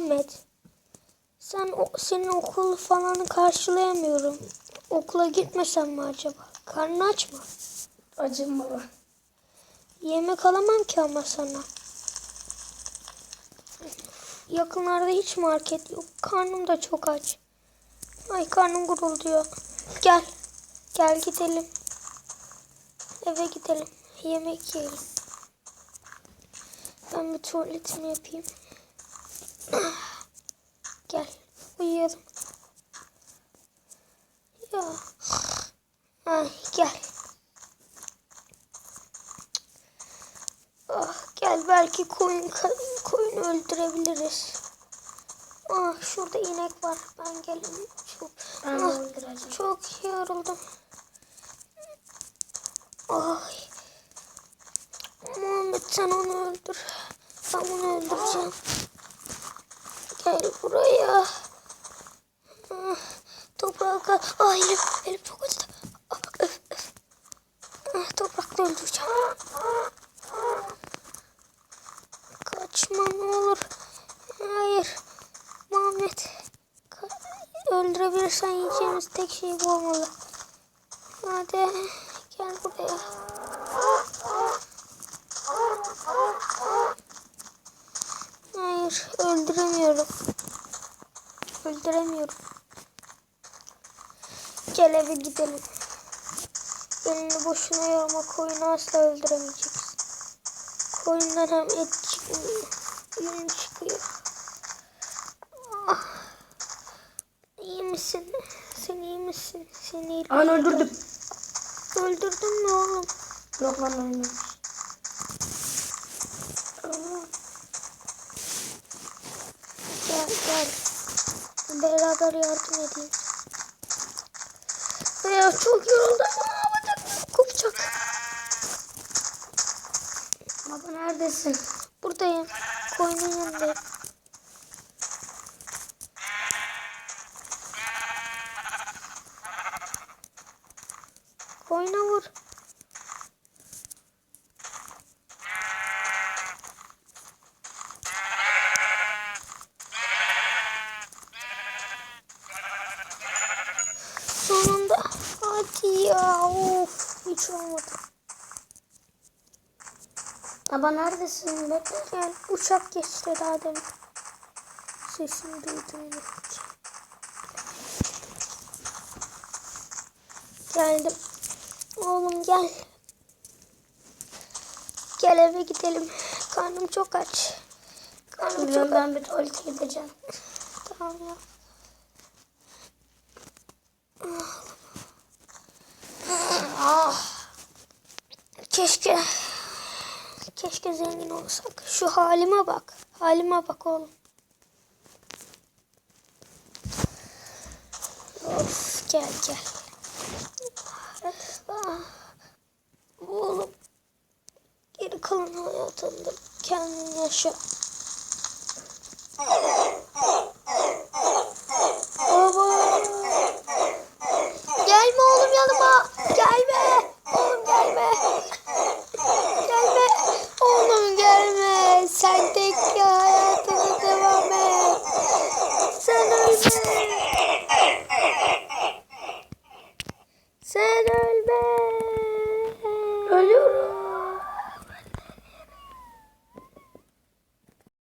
Muhammed. Sen o, senin okul falan karşılayamıyorum. Okula gitmesem mi acaba? Karnın aç mı? Acım baba. Yemek alamam ki ama sana. Yakınlarda hiç market yok. Karnım da çok aç. Ay karnım gurulduyor. Gel. Gel gidelim. Eve gidelim. Yemek yiyelim. Ben bir tuvaletimi yapayım. Gel. Uyuyalım. Ya. Ay gel. Ah, gel belki koyun koyun öldürebiliriz. Ah şurada inek var. Ben gelin. Çok, Ben ah, çok yoruldum. Ay. Muhammed sen onu öldür. Ben onu öldüreceğim. Gel buraya. Toprağa kal. Ah elim, elim çok acıdı. Ah. Ah, toprakla öldüreceğim. Kaçma ne olur. Hayır. Muhammed. Öldürebilirsen yiyeceğimiz tek şey bu olmalı. Hadi gel buraya. Hayır öldüremiyorum. Öldüremiyorum. Gel eve gidelim. Elini boşuna yorma koyunu asla öldüremeyeceksin. Koyundan hem et çıkmıyor. Yün çıkıyor. Ah. İyi misin? Sen iyi misin? Seni iyi- An öldürdüm. öldürdün mü oğlum? Yok lan ölmemiş. Gel. Beraber yardım edeyim. Ya çok yoruldum. Aa, bacaklarım kopacak. Baba neredesin? Buradayım. Koyunun yanındayım. Koyuna vur. Sonunda. Hadi ya. Of. Hiç olmadı. Baba neredesin? Bekle. Gel uçak geçti daha demin. Sesini duydum? Geldim. Oğlum gel. Gel eve gidelim. Karnım çok aç. Karnım çok Biliyorum aç. ben bir tuvalete gideceğim. Tamam ya. Keşke keşke zengin olsak. Şu halime bak. Halime bak oğlum. Of gel gel. Ah. Oğlum. Geri kalan hayatında kendin yaşa. ölme. Ölüyorum.